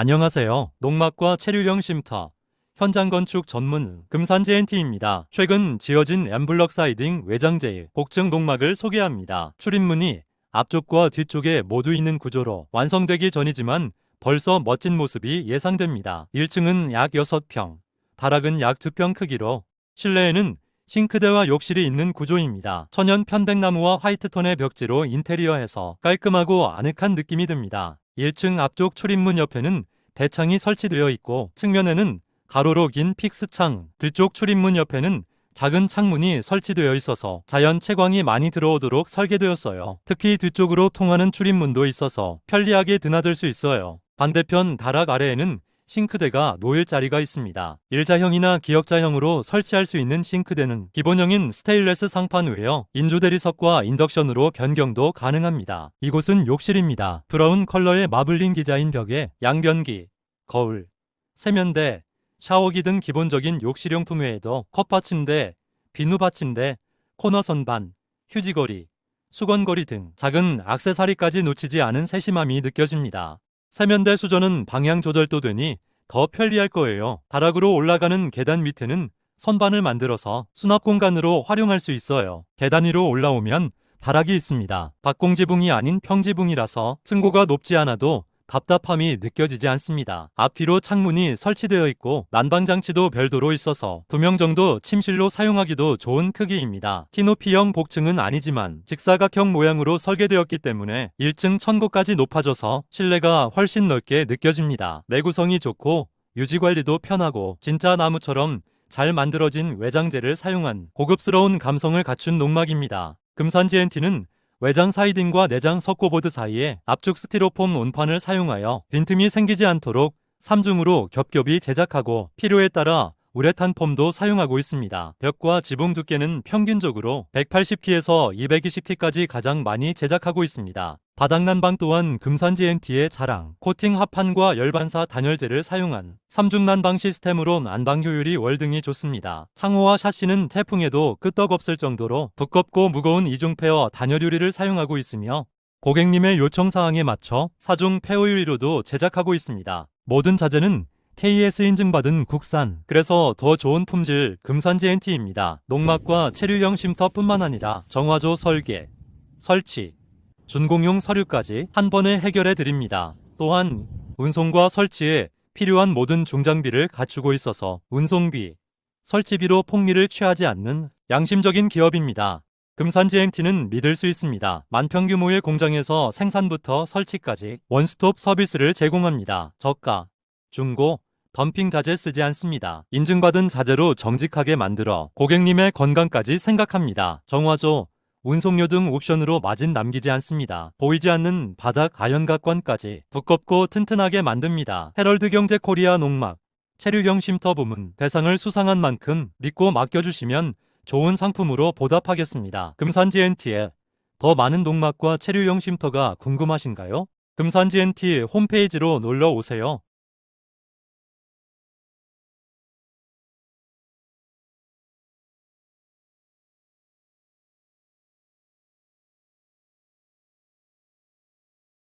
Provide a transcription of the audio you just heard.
안녕하세요. 농막과 체류형 쉼터, 현장 건축 전문 금산지 NT입니다. 최근 지어진 엠블럭 사이딩 외장재의 복층 농막을 소개합니다. 출입문이 앞쪽과 뒤쪽에 모두 있는 구조로 완성되기 전이지만 벌써 멋진 모습이 예상됩니다. 1층은 약 6평, 다락은 약 2평 크기로 실내에는 싱크대와 욕실이 있는 구조입니다. 천연 편백나무와 화이트톤의 벽지로 인테리어해서 깔끔하고 아늑한 느낌이 듭니다. 1층 앞쪽 출입문 옆에는 대창이 설치되어 있고 측면에는 가로로 긴 픽스창, 뒤쪽 출입문 옆에는 작은 창문이 설치되어 있어서 자연 채광이 많이 들어오도록 설계되었어요. 특히 뒤쪽으로 통하는 출입문도 있어서 편리하게 드나들 수 있어요. 반대편 다락 아래에는 싱크대가 놓일 자리가 있습니다. 일자형이나 기역자형으로 설치할 수 있는 싱크대는 기본형인 스테인레스 상판 외여 인조 대리석과 인덕션으로 변경도 가능합니다. 이곳은 욕실입니다. 브라운 컬러의 마블링 디자인 벽에 양변기, 거울, 세면대, 샤워기 등 기본적인 욕실용품 외에도 컵 받침대, 비누 받침대, 코너 선반, 휴지거리, 수건거리 등 작은 악세사리까지 놓치지 않은 세심함이 느껴집니다. 세면대 수전은 방향 조절도 되니 더 편리할 거예요. 다락으로 올라가는 계단 밑에는 선반을 만들어서 수납 공간으로 활용할 수 있어요. 계단 위로 올라오면 다락이 있습니다. 박공지붕이 아닌 평지붕이라서 층고가 높지 않아도 답답함이 느껴지지 않습니다. 앞뒤로 창문이 설치되어 있고 난방장치도 별도로 있어서 두 명 정도 침실로 사용하기도 좋은 크기입니다. 키높이형 복층은 아니지만 직사각형 모양으로 설계되었기 때문에 1층 천고까지 높아져서 실내가 훨씬 넓게 느껴집니다. 내구성이 좋고 유지관리도 편하고 진짜 나무처럼 잘 만들어진 외장재를 사용한 고급스러운 감성을 갖춘 농막입니다. 금산 GNT는 외장 사이딩과 내장 석고보드 사이에 압축 스티로폼 온판을 사용하여 빈틈이 생기지 않도록 3중으로 겹겹이 제작하고 필요에 따라 우레탄 폼도 사용하고 있습니다. 벽과 지붕 두께는 평균적으로 180T에서 220T까지 가장 많이 제작하고 있습니다. 바닥 난방 또한 금산 GNT의 자랑, 코팅 합판과 열반사 단열재를 사용한 3중 난방 시스템으로 난방 효율이 월등히 좋습니다. 창호와 샤시는 태풍에도 끄떡없을 정도로 두껍고 무거운 이중 페어 단열 유리를 사용하고 있으며 고객님의 요청 사항에 맞춰 4중 페어 유리로도 제작하고 있습니다. 모든 자재는 KS 인증받은 국산, 그래서 더 좋은 품질 금산 GNT입니다. 농막과 체류형 쉼터뿐만 아니라 정화조 설계, 설치, 준공용 서류까지 한 번에 해결해 드립니다. 또한 운송과 설치에 필요한 모든 중장비를 갖추고 있어서 운송비, 설치비로 폭리를 취하지 않는 양심적인 기업입니다. 금산 GNT는 믿을 수 있습니다. 만평 규모의 공장에서 생산부터 설치까지 원스톱 서비스를 제공합니다. 저가, 중고, 덤핑 자재 쓰지 않습니다. 인증받은 자재로 정직하게 만들어 고객님의 건강까지 생각합니다. 정화조, 운송료 등 옵션으로 마진 남기지 않습니다. 보이지 않는 바닥 아연각관까지 두껍고 튼튼하게 만듭니다. 헤럴드 경제 코리아 농막, 체류형 쉼터 부문 대상을 수상한 만큼 믿고 맡겨주시면 좋은 상품으로 보답하겠습니다. 금산 GNT에 더 많은 농막과 체류형 쉼터가 궁금하신가요? 금산 GNT 홈페이지로 놀러 오세요.